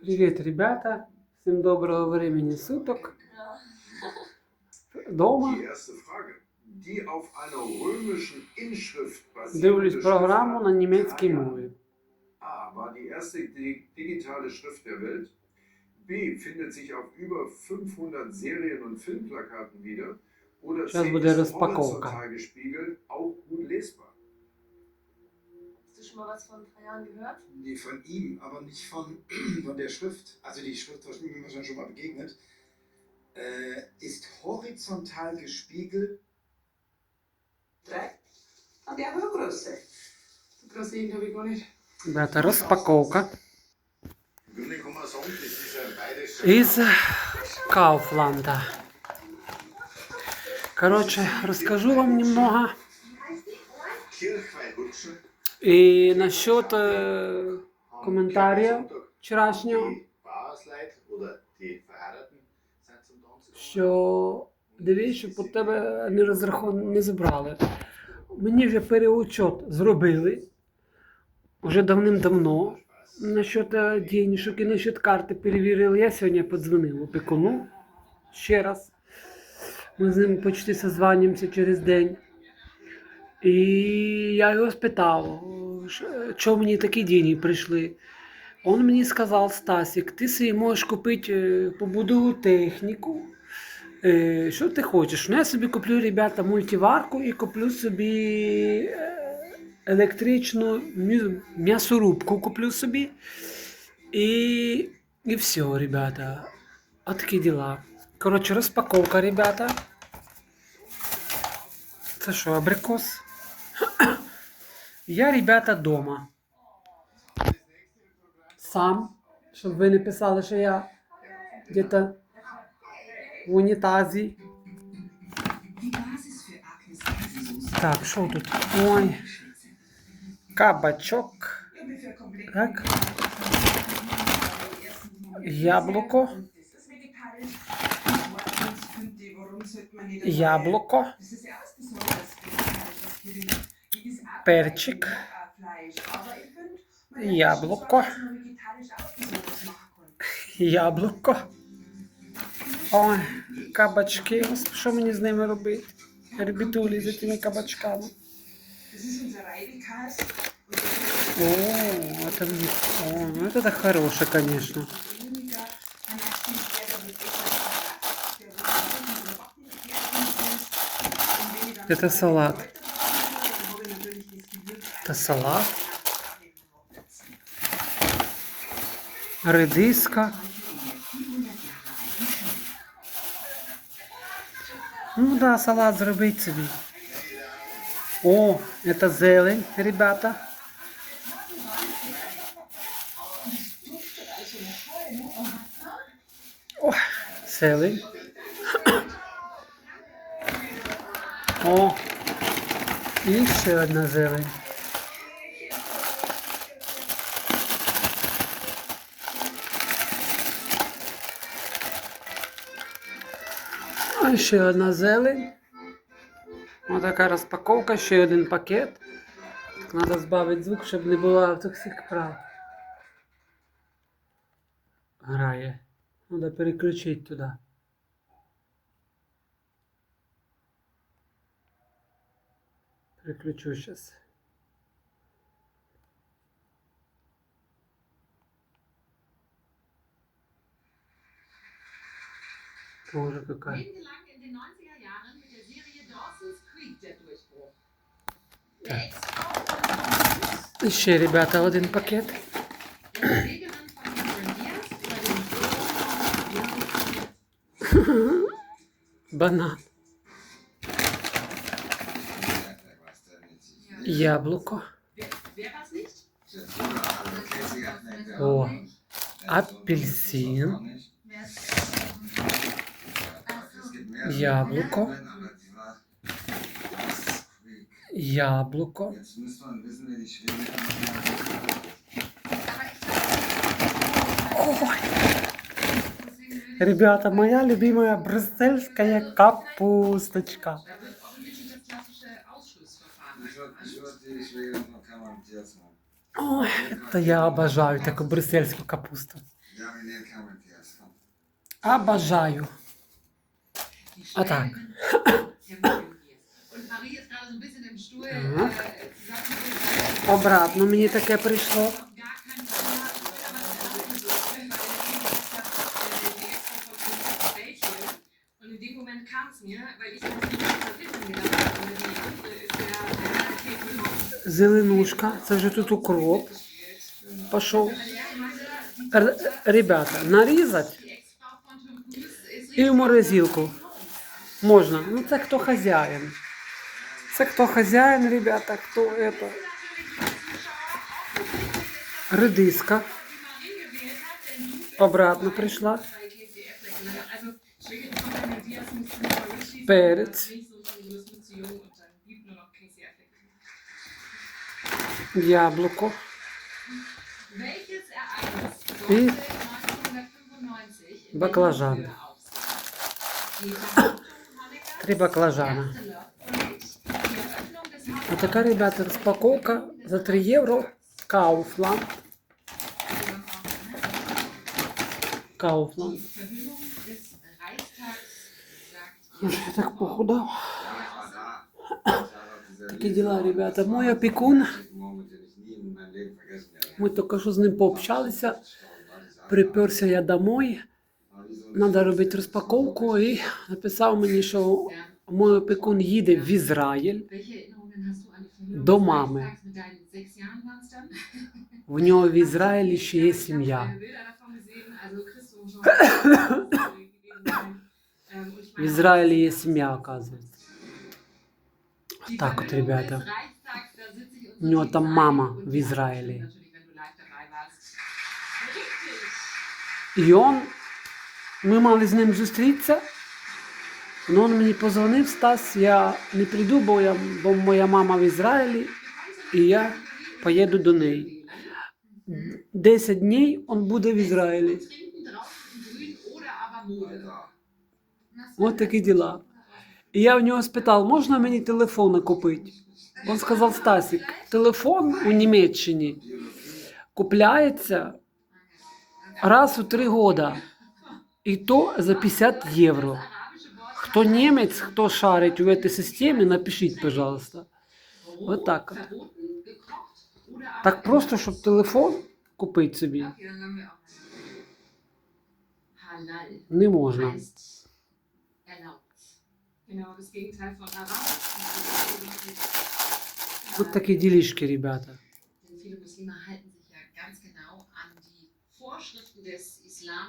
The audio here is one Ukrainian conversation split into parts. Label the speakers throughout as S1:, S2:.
S1: Привет, ребята! Всем доброго времени суток. Дома.
S2: Die erste Frage. Die auf einer römischen Inschrift
S1: Дивлюсь
S2: basierende
S1: програму на
S2: Schrift
S1: німецькій
S2: A
S1: мові.
S2: war die erste di- digitale Schrift der Welt. B findet sich auf über 500 Serien- und Filmplakaten wieder. Oder
S1: Сейчас
S2: C
S1: буде
S2: ist
S1: розпаковка.
S2: horizontal gespiegelt, auch gut lesbar.
S3: Hast du schon mal was von Trajan gehört?
S4: Nee, von ihm, aber nicht von, von der Schrift. Also die Schrift ist mir wahrscheinlich schon mal begegnet. Äh, ist horizontal gespiegelt.
S5: Так? А я вибрався. Красиві habe ich gar nicht.
S1: Ребята, розпаковка
S4: Im Grunde kann man sagen, das ist ein bayerischer.
S1: із Кауфланда. Короче, розкажу вам немного.
S4: Kirchweihhutsche.
S1: І насчет коментарів вчорашнього, що дивись, щоб у тебе не розрахун не забрали. Мені вже переучет зробили вже давним-давно. Насчет е, денежок і насчет карти перевірили. Я сьогодні подзвонив опікуну ще раз. Ми з ним почти созванюємося через день. І я його спитав, що мені такі деньги прийшли. Он мені сказав, Стасік, ти собі можеш купити е, побудову техніку. Е, Що ти хочеш? Ну, я собі куплю, ребята, мультиварку і куплю собі е, електричну м'ясорубку куплю собі. І, і все, ребята. От такі діла. Коротше, розпаковка, ребята. Це що, абрикос? Я, ребята, дома. Сам, щоб ви не писали, що я где-то в унітазі. Так, що тут? Ой. Кабачок. Так. Яблуко. Яблуко. Перчик. Яблуко. Яблуко. Ой, кабачки. Що мені з ними робити? Ребятулі за тими кабачками. О, это. О, ну это да хорошее, конечно. Это салат. Это салат. Редиска. Ну да, салат зробити собі. О, это зелень, ребята. О, зелень. О, і ще одна зелень. А ще одна зелень. Ось така розпаковка, ще один пакет. Так, Треба збавити звук, щоб не було всіх прав. Грає. Треба переключити туди. Переключу сейчас.
S6: Durchbruch. Der Ex-Frau von
S1: Ще, ребята, один пакет. Банан. Яблуко. О, апельсин. Яблуко. Яблуко. Ой. Ребята, моя любимая брюссельская капусточка. Ой, это я обожаю такую брюссельскую капусту.
S7: Ja,
S1: Ah, tak.
S6: Äh.
S1: Обратно мені таке прийшло. Зеленушка, це вже тут укроп пішов.
S6: Er
S1: Ребята, нарізати і в морозилку. Можна. Ну це хто хазяїн. Це хто хазяїн, ребята, хто это. Редиска обратно прийшла. Перец. Яблуко.
S6: Welches Ereignis
S1: Три баклажана.
S6: erste Love und die Eröffnung des Hauses-
S1: Отака, ребята, розпаковка за 3 євро. Кауфланд. Кауфланд.
S6: Die Verhüllung des Reichstags sagt
S1: Ну, що я так похудав?
S7: Ja, da. Diese
S1: Такі діла, ребята. Мой опікун.
S7: Moment, den ich nie in meinem Leben vergessen werde.
S1: Ми тільки що з ним пообщалися. Приперся я домой. Треба робити розпаковку і написав мені, що мой опікун їде в Ізраїль. До мами. В нього в Ізраїлі ще є сім'я.
S6: Ähm,
S1: В Ізраїлі є сім'я, оказується. Так от, ребята. У нього там мама в Ізраїлі. І он, ми мали з ним зустрітися. Ну, він мені позвонив, Стас, я не прийду, бо, я, бо моя мама в Ізраїлі, і я поїду до неї. 10 днів він буде в Ізраїлі. От такі діла. І я в нього спитав, можна мені телефон купити? Він сказав, Стасік, телефон у Німеччині купляється раз у три роки. І то за 50 євро. Хто німець, хто шарить у цій системі, напишіть, пожалуйста. Вот так от.
S6: Verboten, gekocht oder aber
S1: Так просто, щоб телефон купити собі,
S6: Okay, dann haben wir auch Halal
S1: не можна.
S6: heißt erlaubt. Genau das Gegenteil von Haram.
S1: От такі ділішки, ребята.
S6: Denn viele Muslime halten sich ja ganz genau an die Vorschriften des Islam.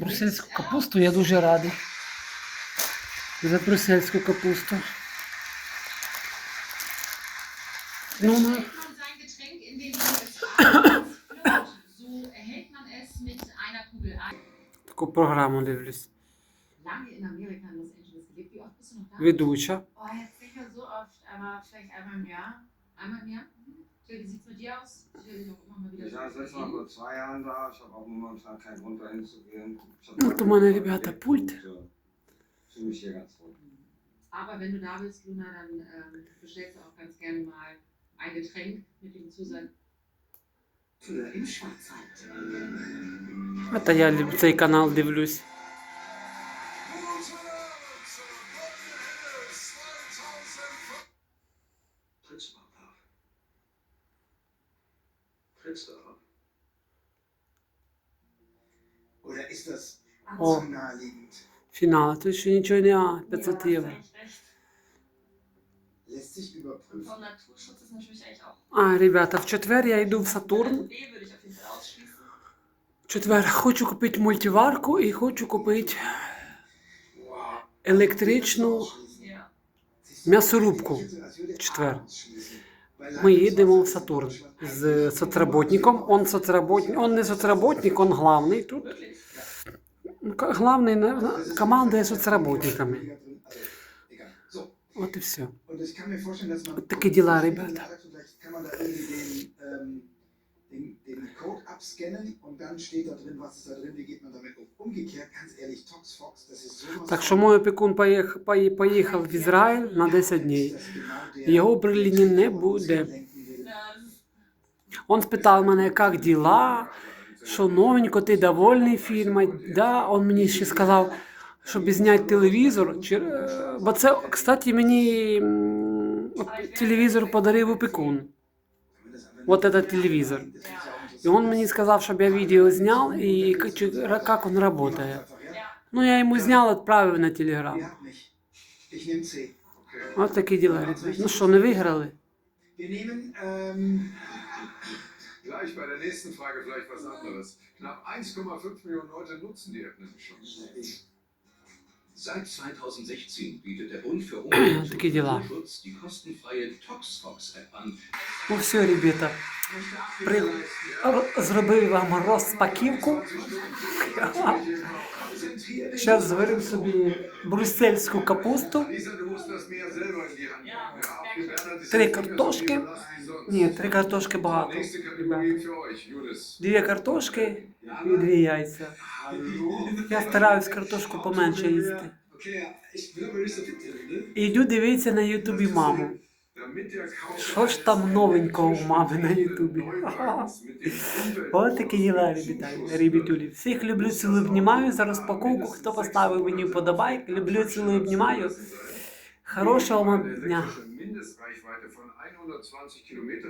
S1: Брюссельську капусту я дуже радий. За брюссельську капусту. Ну, ну. Таку програму дивлюсь. Ведуча.
S6: wie sieht es mit dir aus? Sicherlich auch immer mal wieder.
S7: Ich war das letzte Mal vor zwei Jahren da. Ich habe auch momentan keinen Grund dahin zu gehen. Ich hab
S1: Ну, то в мене, ребята, пульт.
S7: Und, äh, Fühle mich hier ganz wohl.
S6: Aber wenn du da bist, Luna, dann ähm, bestellst du auch ganz gerne mal ein Getränk mit dem Zusatz. Für im Schwarzwald.
S1: А та я люб- цей канал дивлюсь.
S2: Pritzbach.
S4: Oder ist das
S1: Oh.
S4: zu naheliegend?
S1: Фінал. Ще нічого не а, 500
S3: Ja,
S1: євро.
S3: hast eigentlich recht.
S4: Lässt sich
S3: Und
S4: überprüfen.
S3: vom Naturschutz ist natürlich eigentlich auch.
S1: А, ребята, в четвер я йду в Сатурн. В четвер хочу купити мультиварку і хочу купити електричну м'ясорубку. В четвер. Ми їдемо в Сатурн з соцработником. Он соцработник, он не соцработник, он главний тут. Ка- Главний командує соцработниками. Вот и все. Вот такие дела, ребята.
S4: Den, den, Code abscannen und dann steht da drin, was ist da drin, wie geht man damit um. Umgekehrt, ganz ehrlich, ToxFox, das ist sowas.
S1: Так що мой опікун поїх- поїхав в Ізраїль на 10 днів. Його в Берліні не буде. Он спитав мене, як діла, що новенько, ти довольний фільмом. Да, він мені ще сказав, щоб зняти телевізор. Е, бо це, кстати, мені телевізор подарив опікун. Вот этот телевизор. І він мені сказав, щоб я відео зняв і як він працює. Ну, я йому зняв, відправив на телеграм. Такі діла. ребята. Ну що, не
S4: ähm,
S2: Gleich bei der nächsten Frage vielleicht was anderes. Knapp 1,5 Millionen Leute nutzen die App nämlich schon.
S8: Seit 2016 bietet der Bund für Umwelt und. Naturschutz die kostenfreie ToxFox-App an.
S1: Ну все, ребята. При... Зробив вам розпаківку. Зараз зварив собі брюссельську капусту. Три картошки. Ні, три картошки багато. Дві картошки і дві яйця. Я стараюсь картошку поменше їсти. І йду дивитися на Ютубі маму. Що ж там новенького у мами на Ютубі? От такі діла, ребітулі. Всіх люблю, цілую, обнімаю за розпаковку. Хто поставив мені вподобайк, люблю, цілую, обнімаю. Хорошого вам дня.